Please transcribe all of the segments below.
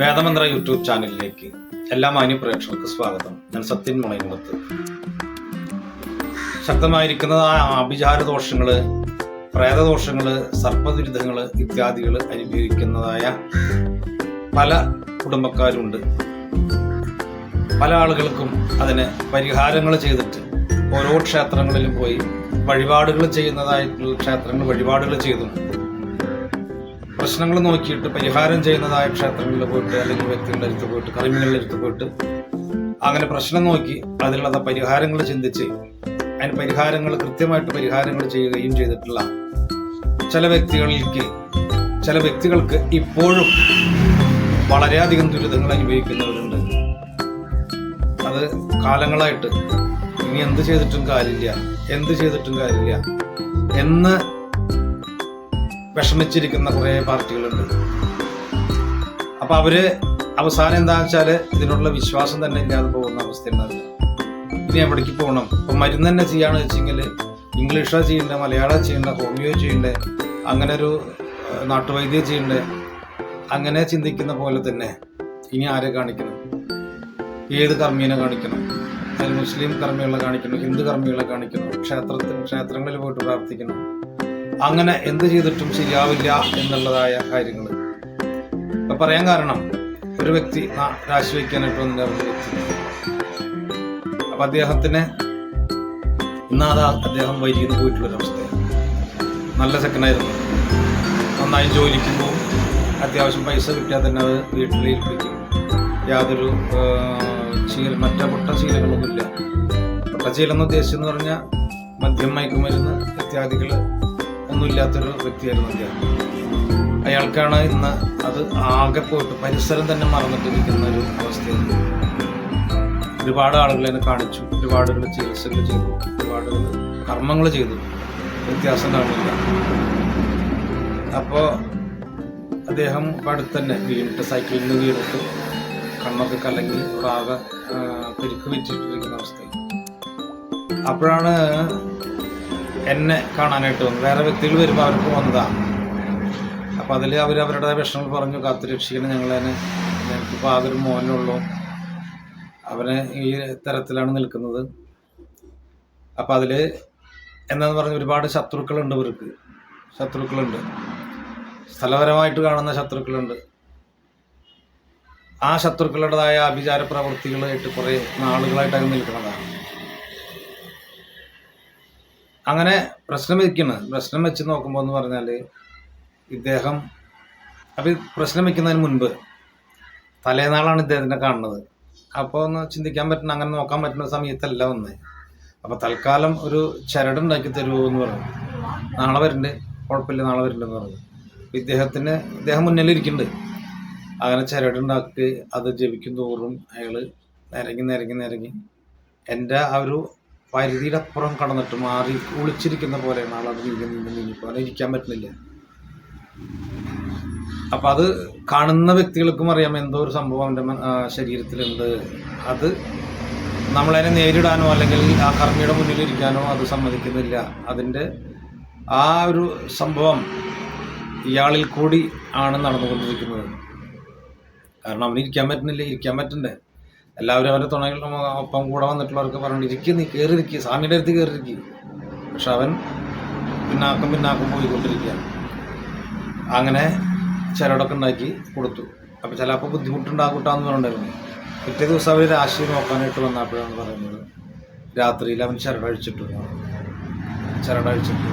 വേദമന്ത്ര YouTube ചാനലിലേക്ക് എല്ലാ മാന്യ പ്രേക്ഷകർക്ക് സ്വാഗതം. ഞാൻ സത്യൻ മുളയകുളത്ത് ശക്തമായിരിക്കുന്ന ആ ആഭിചാര ദോഷങ്ങൾ പ്രേതദോഷങ്ങൾ സർപ്പദുരിതങ്ങൾ ഇത്യാദികൾ അനുഭവിക്കുന്നതായ പല കുടുംബക്കാരുണ്ട്. പല ആളുകൾക്കും അതിന് പരിഹാരങ്ങൾ ചെയ്തിട്ട് ഓരോ ക്ഷേത്രങ്ങളിലും പോയി വഴിപാടുകൾ ചെയ്യുന്നതായിട്ടുള്ള ക്ഷേത്രങ്ങൾ വഴിപാടുകൾ ചെയ്തു. പ്രശ്നങ്ങൾ നോക്കിയിട്ട് പരിഹാരം ചെയ്യുന്നതായ ക്ഷേത്രങ്ങളിൽ പോയിട്ട് അല്ലെങ്കിൽ വ്യക്തികളുടെ അടുത്ത് പോയിട്ട് കർമ്മികളുടെ അടുത്ത് പോയിട്ട് അങ്ങനെ പ്രശ്നം നോക്കി അതിലുള്ള പരിഹാരങ്ങൾ ചിന്തിച്ച് അതിന് പരിഹാരങ്ങൾ കൃത്യമായിട്ട് പരിഹാരങ്ങൾ ചെയ്യുകയും ചെയ്തിട്ടുള്ള ചില വ്യക്തികൾക്ക് ചില വ്യക്തികൾക്ക് ഇപ്പോഴും വളരെയധികം ദുരിതങ്ങൾ അനുഭവിക്കുന്നവരുണ്ട്. അത് കാലങ്ങളായിട്ട് ഇനി എന്ത് ചെയ്തിട്ടും കാര്യമില്ല എന്ത് ചെയ്തിട്ടും കാര്യമില്ല എന്ന് വിഷമിച്ചിരിക്കുന്ന കുറേ പാർട്ടികളുണ്ട്. അപ്പൊ അവർ അവസാനം എന്താണെന്ന് വെച്ചാൽ ഇതിനുള്ള വിശ്വാസം തന്നെ ഇല്ലാതെ പോകുന്ന അവസ്ഥ ഉണ്ടാവില്ല ഇനി എവിടേക്ക് പോകണം? ഇപ്പൊ മരുന്ന് തന്നെ ചെയ്യാന്ന് വെച്ചെങ്കിൽ ഇംഗ്ലീഷാ ചെയ്യണ്ടേ മലയാളം ചെയ്യണ്ടേ ഹോമിയോ ചെയ്യണ്ടേ അങ്ങനെ ഒരു നാട്ടുവൈദ്യം ചെയ്യണ്ടേ അങ്ങനെ ചിന്തിക്കുന്ന പോലെ തന്നെ ഇനി ആരെ കാണിക്കണം? ഏത് കർമ്മീനെ കാണിക്കണം? അതിൽ മുസ്ലിം കർമ്മികളെ കാണിക്കണം ഹിന്ദു കർമ്മികളെ കാണിക്കണം ക്ഷേത്രത്തിൽ ക്ഷേത്രങ്ങളിൽ പോയിട്ട് പ്രാർത്ഥിക്കണം. അങ്ങനെ എന്ത് ചെയ്തിട്ടും ശരിയാവില്ല എന്നുള്ളതായ കാര്യങ്ങൾ. ഇപ്പൊ പറയാൻ കാരണം ഒരു വ്യക്തി രാശി വയ്ക്കാനായിട്ട് വന്ന ഒരു വ്യക്തി. അപ്പൊ അദ്ദേഹത്തിന് ഇന്നാതാ അദ്ദേഹം വൈകിട്ട് പോയിട്ടുള്ളൊരവസ്ഥയാണ് നല്ല സെക്കൻഡായിരുന്നു. നന്നായി ജോലിക്ക് പോകും അത്യാവശ്യം പൈസ കിട്ടിയാൽ തന്നെ അത് വീട്ടിൽ ഏൽപ്പിക്കും. യാതൊരു ചീല ശീല മറ്റ പൊട്ട ശീലങ്ങളൊന്നുമില്ല. പൊട്ടശീലം എന്ന് ഉദ്ദേശിച്ചെന്ന് പറഞ്ഞാൽ മദ്യം മയക്കുമരുന്ന് ഇത്യാദികൾ ഒന്നുമില്ലാത്തൊരു വ്യക്തിയായിരുന്നു അദ്ദേഹം. അയാൾക്കാണ് ഇന്ന് അത് ആകെ പോയിട്ട് പരിസരം തന്നെ മറന്നിട്ടിരിക്കുന്ന ഒരു അവസ്ഥയാണ് ഒരുപാട് ആളുകളെ കാണിച്ചു ഒരുപാട് ചികിത്സകൾ ചെയ്തു ഒരുപാട് കർമ്മങ്ങൾ ചെയ്തു. വ്യത്യാസം കാണില്ല. അപ്പോൾ അദ്ദേഹം അടുത്ത് തന്നെ വീണിട്ട് സൈക്കിളിൽ നിന്ന് വീണിട്ട് കണ്ണൊക്കെ കലങ്ങി ഒരാകെ പെരുക്ക് വെച്ചിട്ടിരിക്കുന്ന അവസ്ഥ അപ്പോഴാണ് എന്നെ കാണാനായിട്ട് വന്നു. വേറെ വ്യക്തികൾ വരുമ്പോൾ അവർക്ക് വന്നതാണ് അപ്പം അതിൽ അവർ അവരുടെ വിഷമങ്ങൾ പറഞ്ഞു കാത്തു രക്ഷിക്കണം ഞങ്ങളതിന് ഞങ്ങൾക്കിപ്പോൾ ആകൊരു മോനുള്ളൂ അവന് ഈ തരത്തിലാണ് നിൽക്കുന്നത്. അപ്പം അതിൽ എന്താന്ന് പറഞ്ഞ ഒരുപാട് ശത്രുക്കളുണ്ട് ഇവർക്ക്. ശത്രുക്കളുണ്ട്. സ്ഥലപരമായിട്ട് കാണുന്ന ശത്രുക്കളുണ്ട്. ആ ശത്രുക്കളുടേതായ അഭിചാര പ്രവൃത്തികളായിട്ട് കുറേ നാളുകളായിട്ട് അങ്ങ് നിൽക്കുന്നതാണ്. അങ്ങനെ പ്രശ്നം വയ്ക്കുന്നത് പ്രശ്നം വെച്ച് നോക്കുമ്പോൾ എന്ന് പറഞ്ഞാൽ ഇദ്ദേഹം അപ്പം പ്രശ്നം വയ്ക്കുന്നതിന് മുൻപ് തലേനാളാണ് ഇദ്ദേഹത്തിനെ കാണുന്നത്. അപ്പോൾ ഒന്ന് ചിന്തിക്കാൻ പറ്റുന്ന അങ്ങനെ നോക്കാൻ പറ്റുന്ന സമയത്തല്ല വന്ന്. അപ്പോൾ തൽക്കാലം ഒരു ചരടുണ്ടാക്കി തരുമോ എന്ന് പറഞ്ഞു. നാളെ വരുന്നുണ്ട് കുഴപ്പമില്ല നാളെ വരുന്നുണ്ടെന്ന് പറഞ്ഞു. ഇദ്ദേഹത്തിന് ഇദ്ദേഹം മുന്നിലിരിക്കുന്നുണ്ട് അങ്ങനെ ചരടുണ്ടാക്കി അത് ജപിക്കും തോറും അയാൾ നിരങ്ങി നിരങ്ങി നിരങ്ങി. എന്റെ ആ ഒരു പരിധിയുടെ അപ്പുറം കടന്നിട്ട് മാറി ഒളിച്ചിരിക്കുന്ന പോലെയാണ് അത് നീങ്ങി നീങ്ങി നീങ്ങിപ്പോൾ ഇരിക്കാൻ പറ്റുന്നില്ല. അപ്പൊ അത് കാണുന്ന വ്യക്തികൾക്കും അറിയാം എന്തോ ഒരു സംഭവം അവന്റെ ശരീരത്തിലുണ്ട്. അത് നമ്മളതിനെ നേരിടാനോ അല്ലെങ്കിൽ ആ കർമ്മിയുടെ മുന്നിൽ ഇരിക്കാനോ അത് സമ്മതിക്കുന്നില്ല. അതിന്റെ ആ ഒരു സംഭവം ഇയാളിൽ കൂടി ആണ് നടന്നുകൊണ്ടിരിക്കുന്നത്. കാരണം അവന് ഇരിക്കാൻ പറ്റുന്നില്ല ഇരിക്കാൻ പറ്റണ്ടേ. എല്ലാവരും അവരുടെ തുണകളുടെ ഒപ്പം കൂടെ വന്നിട്ടുള്ളവർക്ക് പറഞ്ഞു ഇരിക്കുക നീ കയറി ഇരിക്കുക സ്വാമിയുടെ അടുത്ത് കയറി ഇരിക്കുക പക്ഷെ അവൻ പിന്നാക്കം പിന്നാക്കം പോയിക്കൊണ്ടിരിക്കുകയാണ്. അങ്ങനെ ചരടൊക്കെ ഉണ്ടാക്കി കൊടുത്തു. അപ്പോൾ ചിലപ്പോൾ ബുദ്ധിമുട്ടുണ്ടാകൂട്ടാന്ന് പറഞ്ഞിട്ടുണ്ടായിരുന്നു. പിറ്റേ ദിവസം അവർ രാശി നോക്കാനായിട്ട് വന്നപ്പോഴാണ് പറയുന്നത് രാത്രിയിൽ അവൻ ചരടഴിച്ചിട്ടു ചരടഴിച്ചിട്ടു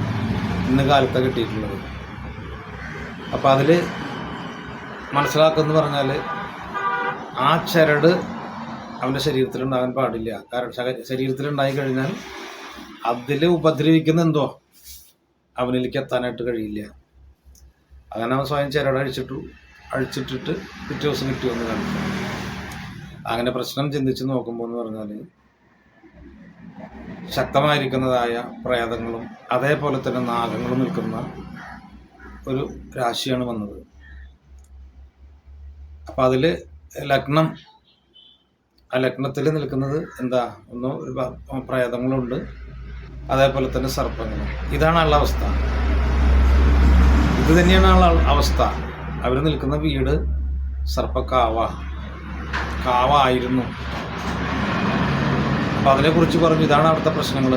ഇന്ന് കാലത്താണ് കിട്ടിയിട്ടുള്ളത്. അപ്പോൾ അതിൽ മനസ്സിലാക്കുമെന്ന് പറഞ്ഞാൽ ആ ചരട് അവന്റെ ശരീരത്തിലുണ്ടാകാൻ പാടില്ല. കാരണം ശരീരത്തിലുണ്ടായി കഴിഞ്ഞാൽ അതിൽ ഉപദ്രവിക്കുന്ന എന്തോ? അവനിലേക്ക് എത്താനായിട്ട് കഴിയില്ല. അങ്ങനെ അവൻ സ്വയം ചരട് അഴിച്ചിട്ടു അഴിച്ചിട്ടിട്ട് പിറ്റേ ദിവസം കിട്ടിയോ എന്ന് കാണിച്ചു അങ്ങനെ പ്രശ്നം ചിന്തിച്ച് നോക്കുമ്പോൾ എന്ന് പറഞ്ഞാൽ ശക്തമായിരിക്കുന്നതായ പ്രേതങ്ങളും അതേപോലെ തന്നെ നാഗങ്ങളും നിൽക്കുന്ന ഒരു രാശിയാണ് വന്നത്. അപ്പം അതിൽ ലഗ്നം ആ ലഗ്നത്തിൽ നിൽക്കുന്നത് എന്താ? ഒന്ന് പ്രേതങ്ങളുണ്ട്. അതേപോലെ തന്നെ സർപ്പങ്ങളും. ഇതാണ് ഉള്ള അവസ്ഥ. ഇത് തന്നെയാണ് ആ അവസ്ഥ. അവർ നിൽക്കുന്ന വീട് സർപ്പക്കാവ. കാവ ആയിരുന്നു അതിനെക്കുറിച്ച് പറഞ്ഞു. ഇതാണ് അവിടുത്തെ പ്രശ്നങ്ങൾ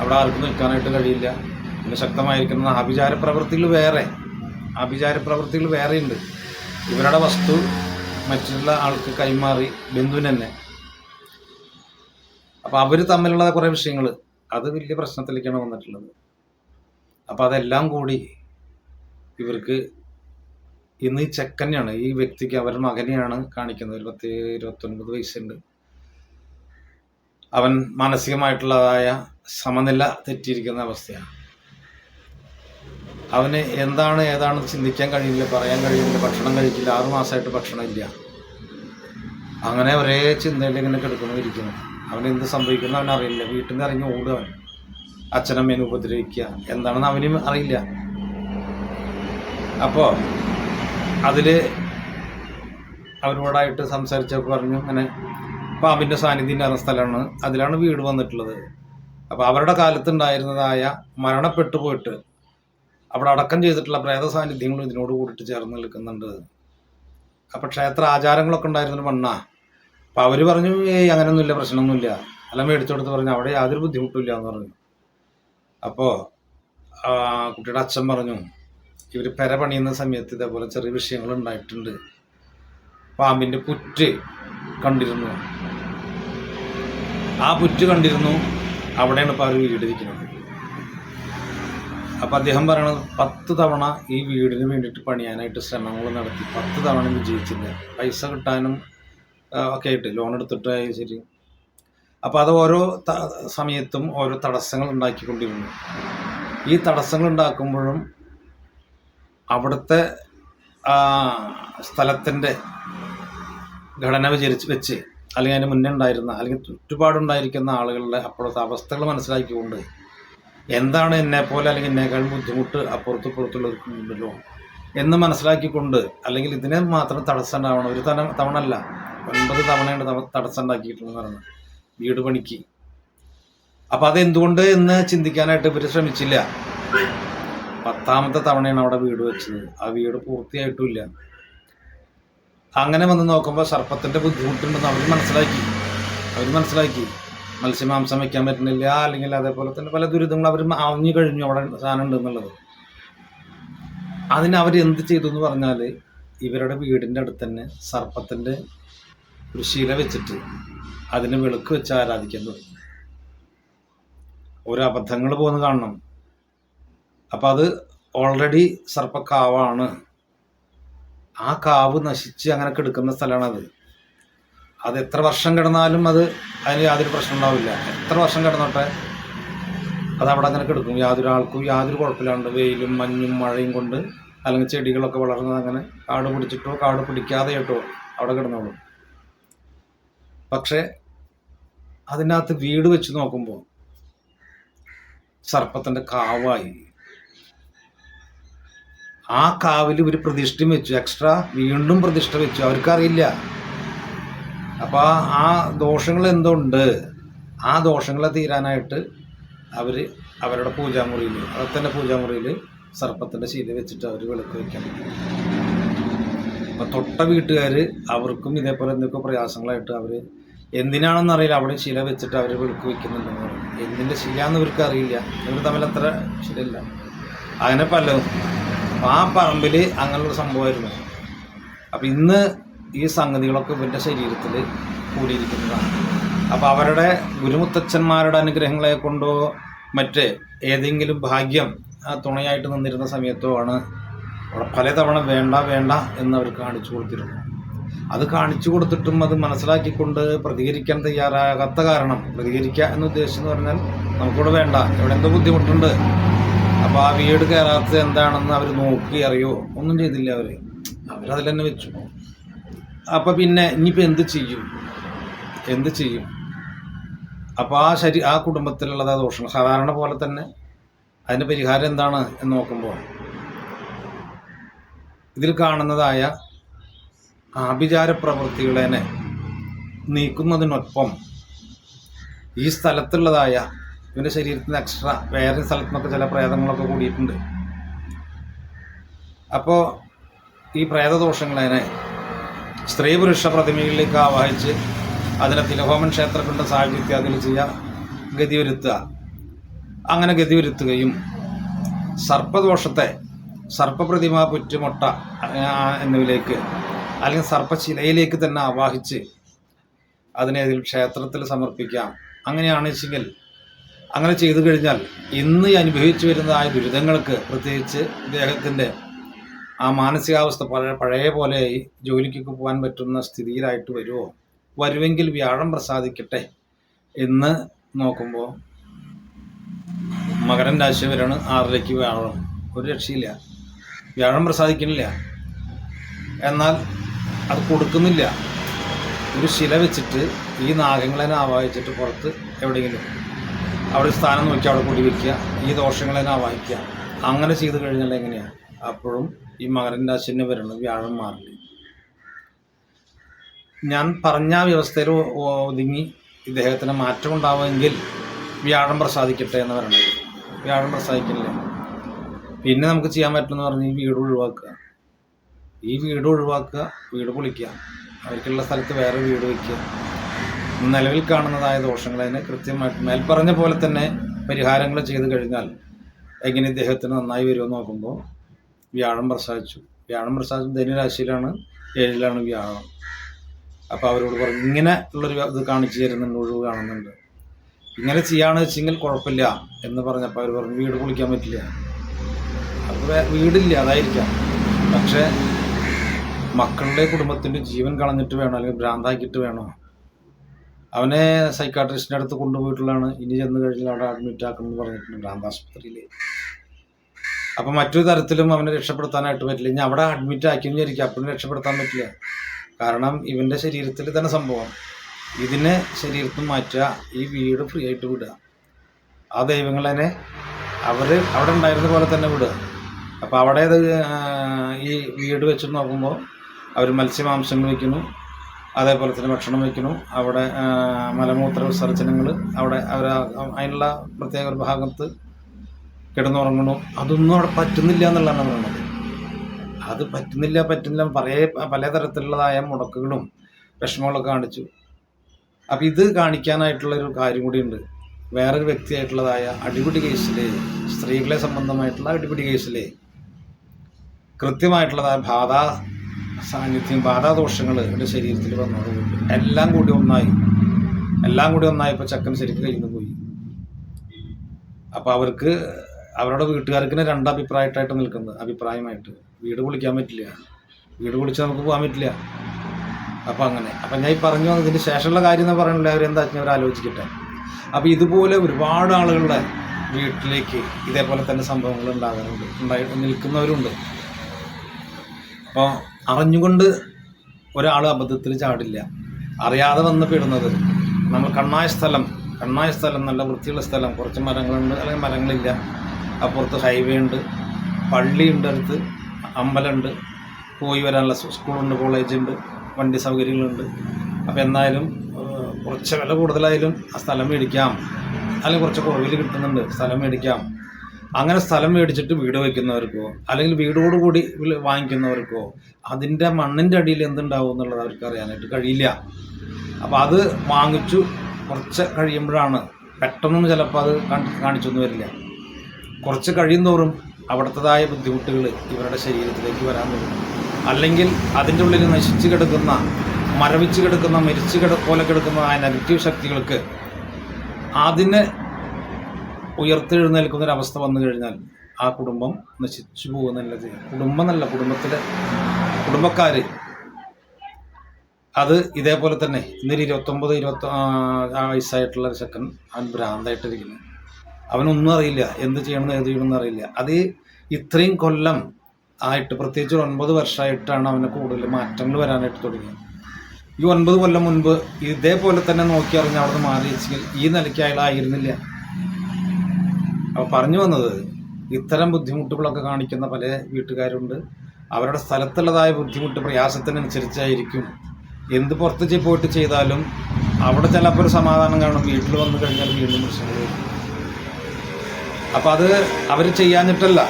അവിടെ ആർക്കും നിൽക്കാനായിട്ട് കഴിയില്ല. പിന്നെ ശക്തമായിരിക്കുന്ന ആഭിചാര പ്രവൃത്തികൾ വേറെ. ആഭിചാര പ്രവൃത്തികൾ വേറെയുണ്ട്. ഇവരുടെ വസ്തു മറ്റുള്ള ആൾക്ക് കൈമാറി ബന്ധുവിന് തന്നെ. അപ്പോൾ അവർ തമ്മിലുള്ള കുറേ വിഷയങ്ങൾ അത് വലിയ പ്രശ്നത്തിലേക്കാണ് വന്നിട്ടുള്ളത്. അപ്പോൾ അതെല്ലാം കൂടി ഇവർക്ക് ഇന്ന് ഈ ചെക്കനെയാണ് ഈ വ്യക്തിക്ക് അവരുടെ മകനെയാണ് കാണിക്കുന്നത്. ഒരു പത്ത് ഇരുപത്തൊൻപത് വയസ്സുണ്ട്. അവൻ മാനസികമായിട്ടുള്ളതായ സമനില തെറ്റിയിരിക്കുന്ന അവസ്ഥയാണ്. അവന് എന്താണ് ഏതാണെന്ന് ചിന്തിക്കാൻ കഴിയില്ല പറയാൻ കഴിയില്ല ഭക്ഷണം കഴിക്കില്ല ആറു മാസമായിട്ട് ഭക്ഷണം ഇല്ല. അങ്ങനെ ഒരേ ചിന്തയിൽ ഇങ്ങനെ കിടക്കുന്നു ഇരിക്കുന്നു. അവൻ എന്ത് സംഭവിക്കുന്നു അവൻ അറിയില്ല. വീട്ടിൽ നിന്ന് ഇറങ്ങി ഓടുക അവൻ. അച്ഛനമ്മേനെ ഉപദ്രവിക്കുക. എന്താണെന്ന് അവനും അറിയില്ല. അപ്പോൾ അതിൽ അവരോടായിട്ട് സംസാരിച്ചപ്പോൾ പറഞ്ഞു അങ്ങനെ പാമ്പിന്റെ സാന്നിധ്യം ഇല്ലാത്ത സ്ഥലമാണ്. അതിലാണ് വീട് വന്നിട്ടുള്ളത്. അപ്പോൾ അവരുടെ കാലത്തുണ്ടായിരുന്നതായ മരണപ്പെട്ടു പോയിട്ട് അവിടെ അടക്കം ചെയ്തിട്ടുള്ള പ്രേത സാന്നിധ്യങ്ങളും ഇതിനോട് കൂടിയിട്ട് ചേർന്ന് നിൽക്കുന്നുണ്ട്. അപ്പോൾ ക്ഷേത്ര ആചാരങ്ങളൊക്കെ ഉണ്ടായിരുന്നൊരു മണ്ണാ. അപ്പോൾ അവർ പറഞ്ഞു ഏയ് അങ്ങനെയൊന്നുമില്ല പ്രശ്നമൊന്നുമില്ല. അല്ല മേടിച്ചെടുത്ത് പറഞ്ഞു അവിടെ യാതൊരു ബുദ്ധിമുട്ടില്ല എന്ന് പറഞ്ഞു. അപ്പോൾ കുട്ടിയുടെ അച്ഛൻ പറഞ്ഞു ഇവർ പെര പണിയുന്ന സമയത്ത് ഇതേപോലെ ചെറിയ വിഷയങ്ങൾ ഉണ്ടായിട്ടുണ്ട്. പാമ്പിന്റെ പുറ്റ് കണ്ടിരുന്നു. ആ പുറ്റ് കണ്ടിരുന്നു. അവിടെയാണ് ഇപ്പോൾ അവർ വീട് ഇരിക്കുന്നത് അപ്പം അദ്ദേഹം പറയണത് പത്ത് തവണ ഈ വീടിന് വേണ്ടിയിട്ട് പണിയാനായിട്ട് ശ്രമങ്ങൾ നടത്തി. പത്ത് തവണ വിജയിച്ചില്ല. പൈസ കിട്ടാനും ഒക്കെ ആയിട്ട് ലോൺ എടുത്തിട്ട് ശരി. അപ്പോൾ അത് ഓരോ സമയത്തും ഓരോ തടസ്സങ്ങൾ ഉണ്ടാക്കിക്കൊണ്ടിരുന്നു. ഈ തടസ്സങ്ങൾ ഉണ്ടാക്കുമ്പോഴും അവിടുത്തെ സ്ഥലത്തിന്റെ ഘടന വിചരിച്ച് വെച്ച് അല്ലെങ്കിൽ അതിന് മുന്നേ ഉണ്ടായിരുന്ന അല്ലെങ്കിൽ ചുറ്റുപാടുണ്ടായിരിക്കുന്ന ആളുകളുടെ അപ്പോഴത്തെ അവസ്ഥകൾ മനസ്സിലാക്കിക്കൊണ്ട് എന്താണ് എന്നെ പോലെ അല്ലെങ്കിൽ എന്നെക്കാൾ ബുദ്ധിമുട്ട് അപ്പുറത്ത് പുറത്തുള്ളവർക്കുണ്ടല്ലോ എന്ന് മനസ്സിലാക്കിക്കൊണ്ട് അല്ലെങ്കിൽ ഇതിനെ മാത്രം തടസ്സം ഉണ്ടാവണം ഒരു തവണ തവണ അല്ല ഒൻപത് തവണയാണ് തവ- തടസ്സം പറയുന്നത്. വീട് പണിക്ക്. അപ്പം അതെന്തുകൊണ്ട് എന്ന് ചിന്തിക്കാനായിട്ട് ഇവർ ശ്രമിച്ചില്ല. പത്താമത്തെ തവണയാണ് അവിടെ വീട് വെച്ചത്. ആ വീട് പൂർത്തിയായിട്ടുമില്ല. അങ്ങനെ വന്ന് നോക്കുമ്പോൾ സർപ്പത്തിന്റെ ബുദ്ധിമുട്ടുണ്ടെന്ന് അവർ മനസ്സിലാക്കി. അവർ മനസ്സിലാക്കി. മത്സ്യമാംസം വയ്ക്കാൻ പറ്റുന്നില്ല അല്ലെങ്കിൽ അതേപോലെ തന്നെ പല ദുരിതങ്ങൾ അവർ ആഞ്ഞു കഴിഞ്ഞു അവിടെ സാധനം ഉണ്ട് എന്നുള്ളത്. അതിനവർ എന്ത് ചെയ്തു എന്ന് പറഞ്ഞാൽ ഇവരുടെ വീടിന്റെ അടുത്ത് തന്നെ സർപ്പത്തിന്റെ ഒരു ശില വെച്ചിട്ട് അതിന് വിളക്ക് വെച്ച് ആരാധിക്കാൻ തുടങ്ങി. ഒരു അബദ്ധങ്ങൾ പോകുന്ന കാണണം. അപ്പം അത് ഓൾറെഡി സർപ്പക്കാവാണ്. ആ കാവ് നശിച്ച് അങ്ങനെ കിടക്കുന്ന സ്ഥലമാണത്. അത് എത്ര വർഷം കിടന്നാലും അത് അതിന് യാതൊരു പ്രശ്നം ഉണ്ടാവില്ല. എത്ര വർഷം കിടന്നോട്ടെ? അത് അവിടെ അങ്ങനെ കിടക്കും. യാതൊരു ആൾക്കും യാതൊരു കുഴപ്പമില്ലാണ്ട് വെയിലും മഞ്ഞും മഴയും കൊണ്ട് അല്ലെങ്കിൽ ചെടികളൊക്കെ വളർന്നത് അങ്ങനെ കാട് പിടിച്ചിട്ടോ കാട് പിടിക്കാതെയിട്ടോ അവിടെ കിടന്നോളും. പക്ഷേ അതിനകത്ത് വീട് വെച്ച് നോക്കുമ്പോൾ സർപ്പത്തിന്റെ കാവായി. ആ കാവിൽ ഒരു പ്രതിഷ്ഠയും വെച്ചു. എക്സ്ട്രാ വീണ്ടും പ്രതിഷ്ഠ വെച്ചു. അവർക്കറിയില്ല. അപ്പോൾ ആ ദോഷങ്ങൾ എന്തുണ്ട്? ആ ദോഷങ്ങളെ തീരാനായിട്ട് അവർ അവരുടെ പൂജാമുറിയിൽ അതൊക്കെ പൂജാമുറിയിൽ സർപ്പത്തിന്റെ ശീല വെച്ചിട്ട് അവർ വിളക്ക് വെക്കാൻ അപ്പം തൊട്ട വീട്ടുകാർ അവർക്കും ഇതേപോലെ എന്തൊക്കെ പ്രയാസങ്ങളായിട്ട് അവർ എന്തിനാണെന്ന് അറിയില്ല. അവിടെ ശില വെച്ചിട്ട് അവർ വിളക്ക് വയ്ക്കുന്നുണ്ടെന്ന് പറയും. എന്തിന്റെ ശില എന്ന് ഇവർക്ക് അറിയില്ല. ഇവർ തമ്മിൽ അത്ര ശിലയില്ല അങ്ങനെ പലതും. ആ പറമ്പിൽ അങ്ങനെയുള്ള സംഭവമായിരുന്നു. അപ്പം ഇന്ന് ഈ സംഗതികളൊക്കെ ഇവരുടെ ശരീരത്തിൽ കൂടിയിരിക്കുന്നതാണ്. അപ്പോൾ അവരുടെ ഗുരുമുത്തച്ഛന്മാരുടെ അനുഗ്രഹങ്ങളെ കൊണ്ടോ മറ്റ് ഏതെങ്കിലും ഭാഗ്യം ആ തുണയായിട്ട് നിന്നിരുന്ന സമയത്തോ ആണ് പലതവണ വേണ്ട വേണ്ട എന്ന് അവർ കാണിച്ചു കൊടുത്തിരുന്നു അത് കാണിച്ചു കൊടുത്തിട്ടും അത് മനസ്സിലാക്കിക്കൊണ്ട് പ്രതികരിക്കാൻ തയ്യാറാകാത്ത കാരണം പ്രതികരിക്കുക എന്ന് ഉദ്ദേശിച്ചെന്ന് പറഞ്ഞാൽ നമുക്കിവിടെ വേണ്ട ഇവിടെ എന്തോ ബുദ്ധിമുട്ടുണ്ട്. അപ്പോൾ ആ വീട് കയറാത്തത് എന്താണെന്ന് അവർ നോക്കി അറിയോ? ഒന്നും ചെയ്തില്ല അവർ. അവരതിൽ തന്നെ വെച്ചു. അപ്പോൾ പിന്നെ ഇനിയിപ്പോൾ എന്ത് ചെയ്യും? എന്ത് ചെയ്യും? അപ്പോൾ ആ ശരി ആ കുടുംബത്തിലുള്ളത് ആ ദോഷം. സാധാരണ പോലെ തന്നെ അതിന് പരിഹാരം എന്താണ് എന്ന് നോക്കുമ്പോൾ ഇതിൽ കാണുന്നതായ ആഭിചാര പ്രവൃത്തികളെ നീക്കുന്നതിനൊപ്പം ഈ സ്ഥലത്തുള്ളതായ ഇവന്റെ ശരീരത്തിന് എക്സ്ട്രാ വേറെ സ്ഥലത്തു നിന്നൊക്കെ ചില പ്രേതങ്ങളൊക്കെ കൂടിയിട്ടുണ്ട്. അപ്പോൾ ഈ പ്രേതദോഷങ്ങളെ സ്ത്രീ പുരുഷ പ്രതിമകളിലേക്ക് ആവാഹിച്ച് അതിനെ തിലഹോമൻ ക്ഷേത്രത്തിന്റെ സാഹിത്യാദികൾ ചെയ്യുക ഗതിവരുത്തുക. അങ്ങനെ ഗതിവരുത്തുകയും സർപ്പദോഷത്തെ സർപ്പപ്രതിമ പുറ്റുമുട്ട എന്നിവയിലേക്ക് അല്ലെങ്കിൽ സർപ്പശിലയിലേക്ക് തന്നെ ആവാഹിച്ച് അതിനെ അതിൽ ക്ഷേത്രത്തിൽ സമർപ്പിക്കാം. അങ്ങനെയാണ് വെച്ചെങ്കിൽ അങ്ങനെ ചെയ്തു കഴിഞ്ഞാൽ ഇന്ന് അനുഭവിച്ചു വരുന്നതായ ദുരിതങ്ങൾക്ക് പ്രത്യേകിച്ച് ഇദ്ദേഹത്തിന്റെ ആ മാനസികാവസ്ഥ പഴയ പഴയ പോലെയായി ജോലിക്കൊക്കെ പോകാൻ പറ്റുന്ന സ്ഥിതിയിലായിട്ട് വരുമോ വരുമെങ്കിൽ വ്യാഴം പ്രസാദിക്കട്ടെ എന്ന് നോക്കുമ്പോൾ മകരൻ രാശി വരാണ് ആറിലേക്ക് വ്യാഴം. ഒരു രക്ഷയില്ല. വ്യാഴം പ്രസാദിക്കുന്നില്ല എന്നാൽ അത് കൊടുക്കുന്നില്ല. ഒരു ശില വെച്ചിട്ട് ഈ നാഗങ്ങളെ ആവാഹിച്ചിട്ട് പുറത്ത് എവിടെയെങ്കിലും അവിടെ സ്ഥാനം നോക്കി അവിടെ കൂടി വയ്ക്കുക ഈ ദോഷങ്ങളെ ആവാഹിക്കുക. അങ്ങനെ ചെയ്തു കഴിഞ്ഞാൽ എങ്ങനെയാണ് അപ്പോഴും ഈ മകരൻ രാശിന് വരുന്നത് വ്യാഴം മാറില്ല ഞാൻ പറഞ്ഞ വ്യവസ്ഥയിൽ ഒതുങ്ങി ഇദ്ദേഹത്തിന് മാറ്റം ഉണ്ടാവുമെങ്കിൽ വ്യാഴം പ്രസാദിക്കട്ടെ എന്ന് പറയണത് വ്യാഴം പ്രസാദിക്കില്ല? പിന്നെ നമുക്ക് ചെയ്യാൻ പറ്റുമെന്ന് പറഞ്ഞ് ഈ വീട് ഒഴിവാക്കുക. ഈ വീട് ഒഴിവാക്കുക വീട് പൊളിക്കുക. അവർക്കുള്ള സ്ഥലത്ത് വേറെ വീട് വയ്ക്കുക. നിലവിൽ കാണുന്നതായ ദോഷങ്ങൾ അതിന് കൃത്യമായിട്ട് മേൽപ്പറഞ്ഞ പോലെ തന്നെ പരിഹാരങ്ങൾ ചെയ്തു കഴിഞ്ഞാൽ എങ്ങനെ ഇദ്ദേഹത്തിന് നന്നായി വരുമെന്ന് നോക്കുമ്പോൾ വ്യാഴം പ്രസാദിച്ചു. വ്യാഴം പ്രസാദിച്ചു ധനുരാശിയിലാണ് ഏഴിലാണ് വ്യാഴം. അപ്പോൾ അവരോട് പറഞ്ഞു ഇങ്ങനെ ഉള്ളൊരു ഇത് കാണിച്ചു തരുന്നുണ്ട് ഒഴിവ് കാണുന്നുണ്ട്. ഇങ്ങനെ ചെയ്യാന്ന് വെച്ചെങ്കിൽ കുഴപ്പമില്ല എന്ന് പറഞ്ഞപ്പോൾ അവർ പറഞ്ഞു വീട് കുളിക്കാൻ പറ്റില്ല. അപ്പൊ വീടില്ല അതായിരിക്കാം. പക്ഷേ മക്കളുടെ കുടുംബത്തിന്റെ ജീവൻ കളഞ്ഞിട്ട് വേണോ? അല്ലെങ്കിൽ ഭ്രാന്താക്കിയിട്ട് വേണോ? അവനെ സൈക്കാട്രിസ്റ്റിന്റെ അടുത്ത് കൊണ്ടുപോയിട്ടുള്ളതാണ്. ഇനി ചെന്ന് കഴിഞ്ഞാൽ അവിടെ അഡ്മിറ്റ് ആക്കണം എന്ന് പറഞ്ഞിട്ടുണ്ട് ഭ്രാന്താശുപത്രിയിൽ അപ്പം മറ്റൊരു തരത്തിലും അവനെ രക്ഷപ്പെടുത്താനായിട്ട് പറ്റില്ല. ഇനി അവിടെ അഡ്മിറ്റ് ആക്കി വിചാരിക്കും. അപ്പോഴും രക്ഷപ്പെടുത്താൻ പറ്റില്ല. കാരണം ഇവന്റെ ശരീരത്തിൽ തന്നെ സംഭവം. ഇതിനെ ശരീരത്തിൽ മാറ്റുക ഈ വീട് ഫ്രീ ആയിട്ട് വിടുക. ആ ദൈവങ്ങളെ അവർ അവിടെ ഉണ്ടായിരുന്ന പോലെ തന്നെ വിടുക. അപ്പോൾ അവിടെ ഈ വീട് വെച്ച് നോക്കുമ്പോൾ അവർ മത്സ്യമാംസങ്ങൾ വയ്ക്കുന്നു അതേപോലെ തന്നെ ഭക്ഷണം വയ്ക്കുന്നു അവിടെ മലമൂത്ര വിസർജനങ്ങൾ അവിടെ അവർ അതിനുള്ള പ്രത്യേക ഒരു ഭാഗത്ത് കിടന്നുറങ്ങണു. അതൊന്നും അവിടെ പറ്റുന്നില്ല എന്നുള്ളതാണ് പറയുന്നത് അത് പറ്റുന്നില്ല പറ്റുന്നില്ല പല പലതരത്തിലുള്ളതായ മുടക്കുകളും വിഷമങ്ങളൊക്കെ കാണിച്ചു. അപ്പം ഇത് കാണിക്കാനായിട്ടുള്ള ഒരു കാര്യം കൂടിയുണ്ട് വേറൊരു വ്യക്തിയായിട്ടുള്ളതായ അടിപിടി കേസിലെ സ്ത്രീകളെ സംബന്ധമായിട്ടുള്ള അടിപിടി കേസിലെ കൃത്യമായിട്ടുള്ളതായ ബാധ സാന്നിധ്യം ബാധാദോഷങ്ങൾ എന്റെ ശരീരത്തിൽ വന്നതുകൊണ്ട് എല്ലാം കൂടി ഒന്നായി. എല്ലാം കൂടി ഒന്നായപ്പോൾ ചക്കൻ ശരിക്കും കഴിഞ്ഞു പോയി അപ്പോൾ അവർക്ക് അവരുടെ വീട്ടുകാർക്ക് തന്നെ രണ്ട് അഭിപ്രായമായിട്ടായിട്ട് നിൽക്കുന്നത്. അഭിപ്രായമായിട്ട്. വീട് പൊളിക്കാൻ പറ്റില്ല. വീട് പൊളിച്ച് നമുക്ക് പോകാൻ പറ്റില്ല. അപ്പം അങ്ങനെ. അപ്പം ഞാൻ ഈ പറഞ്ഞു വന്നതിന് ശേഷമുള്ള കാര്യം എന്ന് പറയുന്നില്ല അവരെന്താ വെച്ചാൽ അവർ ആലോചിക്കട്ടെ അപ്പോൾ ഇതുപോലെ ഒരുപാട് ആളുകളുടെ വീട്ടിലേക്ക് ഇതേപോലെ തന്നെ സംഭവങ്ങൾ ഉണ്ടാകാറുണ്ട്. ഉണ്ടായി നിൽക്കുന്നവരുണ്ട്. അപ്പോൾ അറിഞ്ഞുകൊണ്ട് ഒരാൾ അബദ്ധത്തിൽ ചാടില്ല. അറിയാതെ വന്ന് പെടുന്നത് നമ്മൾ കണ്ണായ സ്ഥലം കണ്ണായ സ്ഥലം നല്ല വൃത്തിയുള്ള സ്ഥലം കുറച്ച് മരങ്ങളുണ്ട് അല്ലെങ്കിൽ മരങ്ങളില്ല. അപ്പുറത്ത് ഹൈവേ ഉണ്ട് പള്ളിയുണ്ട് അടുത്ത് അമ്പലമുണ്ട് പോയി വരാനുള്ള സ്കൂളുണ്ട് കോളേജുണ്ട് വണ്ടി സൗകര്യങ്ങളുണ്ട്. അപ്പോൾ ഏഹ്, കുറച്ച് വില കൂടുതലായാലും ആ സ്ഥലം മേടിക്കാം. അല്ലെങ്കിൽ കുറച്ച് കുറവിൽ കിട്ടുന്നുണ്ട് സ്ഥലം മേടിക്കാം. അങ്ങനെ സ്ഥലം മേടിച്ചിട്ട് വീട് വയ്ക്കുന്നവർക്കോ അല്ലെങ്കിൽ വീടോടുകൂടി വാങ്ങിക്കുന്നവർക്കോ അതിന്റെ മണ്ണിന്റെ അടിയിൽ എന്തുണ്ടാവും എന്നുള്ളത് അവർക്ക് അറിയാനായിട്ട് കഴിയില്ല. അപ്പോൾ അത് വാങ്ങിച്ചു കുറച്ച് കഴിയുമ്പോഴാണ് പെട്ടെന്നൊന്നും ചിലപ്പോൾ അത് കാണി- കാണിച്ചൊന്നും വരില്ല. കുറച്ച് കഴിയുന്നോറും അവിടുത്തതായ ബുദ്ധിമുട്ടുകൾ ഇവരുടെ ശരീരത്തിലേക്ക് വരാൻ തുടങ്ങും. അല്ലെങ്കിൽ അതിന്റെ ഉള്ളിൽ നശിച്ചു കിടക്കുന്ന മരവിച്ച് കിടക്കുന്ന മരിച്ചു കിട പോലെ കിടക്കുന്ന ആ നെഗറ്റീവ് ശക്തികൾക്ക് അതിനെ ഉയർത്തെഴുന്നേൽക്കുന്ന ഒരു അവസ്ഥ വന്നു കഴിഞ്ഞാൽ ആ കുടുംബം നശിച്ചു പോകുന്നല്ല ചെയ്യുക. കുടുംബം എന്നല്ല കുടുംബത്തിലെ കുടുംബക്കാർ അത് ഇതേപോലെ തന്നെ ഇന്നൊരു ഇരുപത്തൊമ്പത് ഇരുപത്തി വയസ്സായിട്ടുള്ള ചെക്കൻ അവൻ ഭ്രാന്തായിട്ടിരിക്കുന്നു. അവനൊന്നും അറിയില്ല. എന്ത് ചെയ്യണമെന്ന് ഏത് ചെയ്യണമെന്ന് അറിയില്ല അത് ഇത്രയും കൊല്ലം ആയിട്ട് പ്രത്യേകിച്ച് ഒൻപത് വർഷമായിട്ടാണ് അവന് കൂടുതൽ മാറ്റങ്ങൾ വരാനായിട്ട് തുടങ്ങിയത്. ഈ ഒൻപത് കൊല്ലം മുൻപ് ഇതേപോലെ തന്നെ നോക്കി അറിഞ്ഞ് അവിടെ നിന്ന് മാറി വെച്ചെങ്കിൽ ഈ നിലയ്ക്ക് അയാളായിരുന്നില്ല അപ്പോൾ പറഞ്ഞു വന്നത് ഇത്തരം ബുദ്ധിമുട്ടുകളൊക്കെ കാണിക്കുന്ന പല വീട്ടുകാരുണ്ട്. അവരുടെ സ്ഥലത്തുള്ളതായ ബുദ്ധിമുട്ട് പ്രയാസത്തിനനുസരിച്ചായിരിക്കും. എന്ത് പുറത്ത് പോയിട്ട് ചെയ്താലും അവിടെ ചിലപ്പോൾ ഒരു സമാധാനം കാണും. വീട്ടിൽ വന്നു കഴിഞ്ഞാൽ വീണ്ടും പ്രശ്നങ്ങൾ വരും അപ്പം അത് അവർ ചെയ്യാഞ്ഞിട്ടല്ല.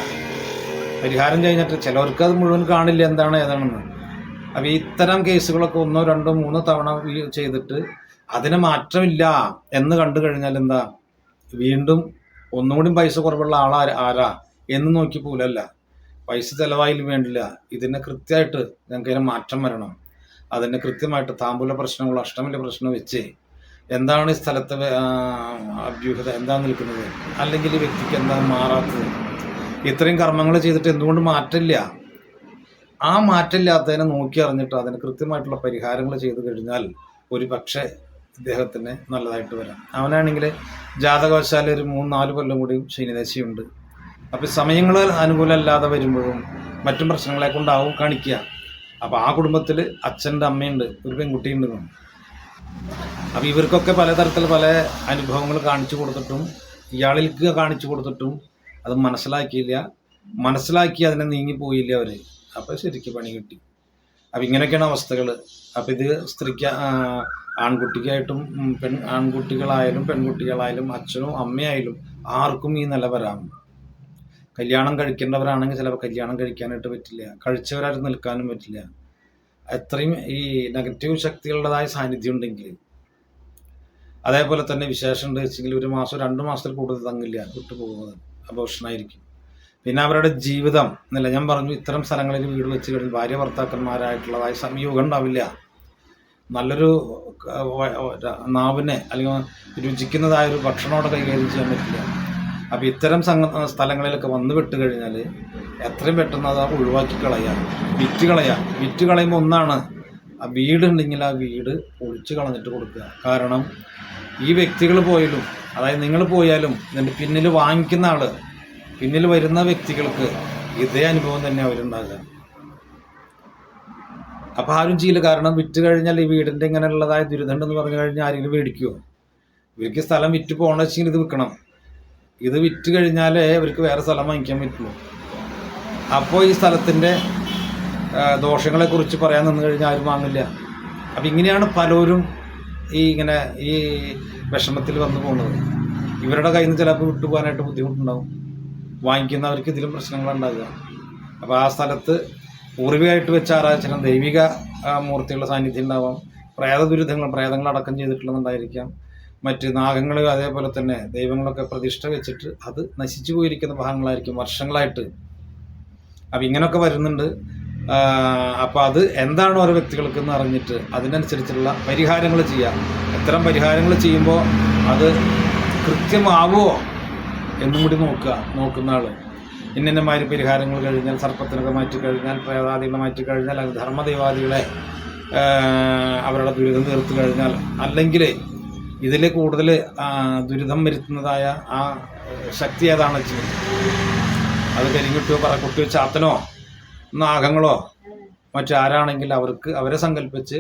പരിഹാരം കഴിഞ്ഞിട്ട് ചിലവർക്ക് അത് മുഴുവൻ കാണില്ല എന്താണ് ഏതാണെന്ന്. അപ്പോൾ ഇത്തരം കേസുകളൊക്കെ ഒന്നോ രണ്ടോ മൂന്നോ തവണ ചെയ്തിട്ട് അതിന് മാറ്റമില്ല എന്ന് കണ്ടു കഴിഞ്ഞാൽ എന്താ? വീണ്ടും ഒന്നുകൂടി പൈസ കുറവുള്ള ആളാ ആരാ എന്ന് നോക്കി പോലല്ല. പൈസ ചെലവായാലും വേണ്ടില്ല. ഇതിന് കൃത്യമായിട്ട് ഞങ്ങൾക്ക് ഇതിന് മാറ്റം വരണം. അതിന് കൃത്യമായിട്ട് താമ്പൂല പ്രശ്നങ്ങളോ അഷ്ടമിന്റെ പ്രശ്നം വെച്ച് എന്താണ് ഈ സ്ഥലത്തെ അഭ്യൂഹത? എന്താ നിൽക്കുന്നത്? അല്ലെങ്കിൽ ഈ വ്യക്തിക്ക് എന്താ മാറാത്തത്? ഇത്രയും കർമ്മങ്ങൾ ചെയ്തിട്ട് എന്തുകൊണ്ട് മാറ്റില്ല ആ മാറ്റില്ലാത്തതിനെ നോക്കി അറിഞ്ഞിട്ട് അതിന് കൃത്യമായിട്ടുള്ള പരിഹാരങ്ങൾ ചെയ്തു കഴിഞ്ഞാൽ ഒരു പക്ഷേ ഇദ്ദേഹത്തിന് നല്ലതായിട്ട് വരാം. അവനാണെങ്കിൽ ജാതകവശാല ഒരു മൂന്ന് നാല് കൊല്ലം കൂടി ശനിദശയുണ്ട്. അപ്പോൾ സമയങ്ങൾ അനുകൂലമല്ലാതെ വരുമ്പോഴും മറ്റും പ്രശ്നങ്ങളെ കൊണ്ടാവും കാണിക്കുക. അപ്പോൾ ആ കുടുംബത്തിൽ അച്ഛന്റെ അമ്മയുണ്ട് ഒരു പെൺകുട്ടിയുണ്ട് അപ്പോൾ ഇവർക്കൊക്കെ പലതരത്തിൽ പല അനുഭവങ്ങൾ കാണിച്ചു കൊടുത്തിട്ടും ഇയാളിലേക്ക് കാണിച്ചു കൊടുത്തിട്ടും അത് മനസ്സിലാക്കിയില്ല. മനസ്സിലാക്കി അതിനെ നീങ്ങിപ്പോയില്ല അവർ അപ്പോൾ ശരിക്കും പണി കിട്ടി. അപ്പം ഇങ്ങനെയൊക്കെയാണ് അവസ്ഥകൾ അപ്പം ഇത് സ്ത്രീക്ക് ആൺകുട്ടിക്കായിട്ടും പെൺ ആൺകുട്ടികളായാലും പെൺകുട്ടികളായാലും അച്ഛനും അമ്മയായാലും ആർക്കും ഈ നില വരാം. കല്യാണം കഴിക്കേണ്ടവരാണെങ്കിൽ ചിലപ്പോൾ കല്യാണം കഴിക്കാനായിട്ട് പറ്റില്ല. കഴിച്ചവരായിട്ട് നിൽക്കാനും പറ്റില്ല. അത്രയും ഈ നെഗറ്റീവ് ശക്തികളുടേതായ സാന്നിധ്യം ഉണ്ടെങ്കിൽ അതേപോലെ തന്നെ വിശേഷം ഉണ്ട് വെച്ചെങ്കിൽ ഒരു മാസം രണ്ട് മാസത്തിൽ കൂടുതൽ തങ്ങില്ല വിട്ടുപോകുന്നത് അപോഷണായിരിക്കും പിന്നെ അവരുടെ ജീവിതം എന്നല്ല ഞാൻ പറഞ്ഞു ഇത്തരം സ്ഥലങ്ങളിൽ വീട് വെച്ച് കഴിഞ്ഞാൽ ഭാര്യ ഭർത്താക്കന്മാരായിട്ടുള്ളതായ സംയോഗം ഉണ്ടാവില്ല. നല്ലൊരു നാവിനെ അല്ലെങ്കിൽ രുചിക്കുന്നതായ ഒരു ഭക്ഷണമോടെ കൈകാര്യം ചെയ്യാൻ പറ്റില്ല. അപ്പോൾ ഇത്തരം സംഘ സ്ഥലങ്ങളിലൊക്കെ വന്നു വിട്ട് കഴിഞ്ഞാൽ എത്രയും പെട്ടെന്ന് അത് ഒഴിവാക്കി കളയാം. വിറ്റ് കളയാം. വിറ്റ് കളയുമ്പോൾ ഒന്നാണ് ആ വീടുണ്ടെങ്കിൽ ആ വീട് പൊളിച്ച് കളഞ്ഞിട്ട് കൊടുക്കുക. കാരണം ഈ വ്യക്തികൾ പോയാലും അതായത് നിങ്ങൾ പോയാലും ഇതിന്റെ പിന്നിൽ വാങ്ങിക്കുന്ന ആൾ പിന്നിൽ വരുന്ന വ്യക്തികൾക്ക് ഇതേ അനുഭവം തന്നെ അവരുണ്ടാകുക. അപ്പം ആരും ചെയ്യില്ല. കാരണം വിറ്റ് കഴിഞ്ഞാൽ ഈ വീടിന്റെ ഇങ്ങനെയുള്ളതായ ദുരിതം എന്ന് പറഞ്ഞു കഴിഞ്ഞാൽ ആരെങ്കിലും മേടിക്കുമോ ഇവർക്ക് സ്ഥലം വിറ്റ് പോകണമെന്ന് വെച്ചെങ്കിൽ ഇത് വിൽക്കണം. ഇത് വിറ്റ് കഴിഞ്ഞാലേ അവർക്ക് വേറെ സ്ഥലം വാങ്ങിക്കാൻ പറ്റുള്ളൂ. അപ്പോൾ ഈ സ്ഥലത്തിന്റെ ദോഷങ്ങളെക്കുറിച്ച് പറയാൻ നിന്ന് കഴിഞ്ഞാൽ ആരും വാങ്ങില്ല. അപ്പം ഇങ്ങനെയാണ് പലരും ഈ ഇങ്ങനെ ഈ വിഷമത്തിൽ വന്നു പോകുന്നത്. ഇവരുടെ കയ്യിൽ നിന്ന് ചിലപ്പോൾ വിട്ടുപോകാനായിട്ട് ബുദ്ധിമുട്ടുണ്ടാവും. വാങ്ങിക്കുന്നവർക്ക് ഇതിലും പ്രശ്നങ്ങളുണ്ടാകുക അപ്പോൾ ആ സ്ഥലത്ത് പൂർവികമായിട്ട് വെച്ച ആരാധന ദൈവിക മൂർത്തികളുടെ സാന്നിധ്യം ഉണ്ടാവാം. പ്രേത ദുരിതങ്ങൾ പ്രേതങ്ങൾ അടക്കം ചെയ്തിട്ടുള്ളതുണ്ടായിരിക്കാം. മറ്റ് നാഗങ്ങൾ അതേപോലെ തന്നെ ദൈവങ്ങളൊക്കെ പ്രതിഷ്ഠ വെച്ചിട്ട് അത് നശിച്ചു പോയിരിക്കുന്ന ഭാഗങ്ങളായിരിക്കും വർഷങ്ങളായിട്ട്. അപ്പം ഇങ്ങനെയൊക്കെ വരുന്നുണ്ട്. അപ്പോൾ അത് എന്താണ് ഓരോ വ്യക്തികൾക്ക് എന്ന് അറിഞ്ഞിട്ട് അതിനനുസരിച്ചുള്ള പരിഹാരങ്ങൾ ചെയ്യാം. ഇത്തരം പരിഹാരങ്ങൾ ചെയ്യുമ്പോൾ അത് കൃത്യമാവുമോ എന്നും കൂടി നോക്കുക നോക്കുന്ന ആൾ ഇന്നമാതിരി പരിഹാരങ്ങൾ കഴിഞ്ഞാൽ സർപ്പത്തിനൊക്കെ മാറ്റി കഴിഞ്ഞാൽ പ്രേതാദികളെ മാറ്റി കഴിഞ്ഞാൽ അത് ധർമ്മദൈവാദികളെ അവരുടെ ദുരിതം തീർത്ത് കഴിഞ്ഞാൽ അല്ലെങ്കിൽ ഇതിൽ കൂടുതൽ ദുരിതം വരുത്തുന്നതായ ആ ശക്തി ഏതാണ് വെച്ചാൽ അത് കരിങ്കുട്ടിയോ പറക്കുട്ടിയോ ചാത്തനോ നാഗങ്ങളോ മറ്റാരാണെങ്കിൽ അവർക്ക് അവരെ സങ്കല്പിച്ച്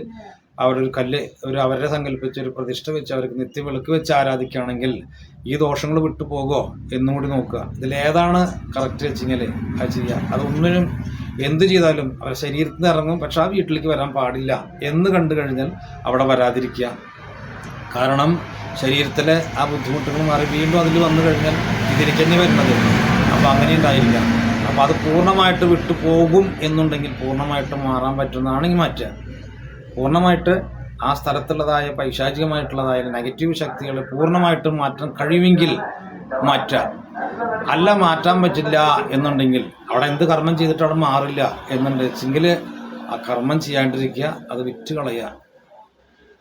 അവരൊരു കല്ല് ഒരു അവരെ സങ്കല്പിച്ച് ഒരു പ്രതിഷ്ഠ വെച്ച് അവർക്ക് നിത്യവിളക്ക് വെച്ച് ആരാധിക്കുകയാണെങ്കിൽ ഈ ദോഷങ്ങൾ വിട്ടു പോകുമോ എന്നും കൂടി നോക്കുക. ഇതിലേതാണ് കറക്റ്റ് വെച്ചെങ്കിൽ അത് ചെയ്യുക. അതൊന്നിനും എന്ത് ചെയ്താലും അവരുടെ ശരീരത്തിൽ നിന്ന് ഇറങ്ങും പക്ഷെ ആ വീട്ടിലേക്ക് വരാൻ പാടില്ല എന്ന് കണ്ടു കഴിഞ്ഞാൽ അവിടെ വരാതിരിക്കുക. കാരണം ശരീരത്തിലെ ആ ബുദ്ധിമുട്ടുകൾ മാറി വീണ്ടും അതിൽ വന്നു കഴിഞ്ഞാൽ ഇതിലേക്ക് വരുന്നത്. അപ്പോൾ അങ്ങനെ ഉണ്ടായില്ല അപ്പോൾ അത് പൂർണമായിട്ട് വിട്ടുപോകും എന്നുണ്ടെങ്കിൽ പൂർണമായിട്ട് മാറാൻ പറ്റുന്നതാണെങ്കിൽ മാറ്റുക പൂർണമായിട്ട് ആ സ്ഥലത്തുള്ളതായ പൈശാചികമായിട്ടുള്ളതായ നെഗറ്റീവ് ശക്തികൾ പൂർണമായിട്ടും മാറ്റാൻ കഴിയുമെങ്കിൽ മാറ്റുക അല്ല മാറ്റാൻ പറ്റില്ല എന്നുണ്ടെങ്കിൽ അവിടെ എന്ത് കർമ്മം ചെയ്തിട്ട് അവിടെ മാറില്ല എന്നുണ്ടെങ്കിൽ ആ കർമ്മം ചെയ്യാണ്ടിരിക്കുക അത് വിറ്റ് കളയുക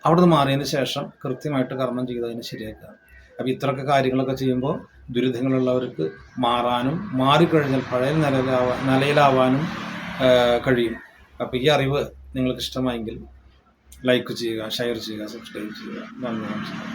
അവിടുന്ന് മാറിയതിന് ശേഷം കൃത്യമായിട്ട് കർമ്മം ചെയ്തതിന് ശരിയാക്കുക. അപ്പോൾ ഇത്രയൊക്കെ കാര്യങ്ങളൊക്കെ ചെയ്യുമ്പോൾ ദുരിതങ്ങളുള്ളവർക്ക് മാറാനും മാറിക്കഴിഞ്ഞാൽ പഴയ നിലയിലാവാ നിലയിലാവാനും കഴിയും. അപ്പോൾ ഈ അറിവ് നിങ്ങൾക്ക് ഇഷ്ടമായെങ്കിൽ ലൈക്ക് ചെയ്യുക ഷെയർ ചെയ്യുക സബ്സ്ക്രൈബ് ചെയ്യുക. നന്ദി നമസ്കാരം.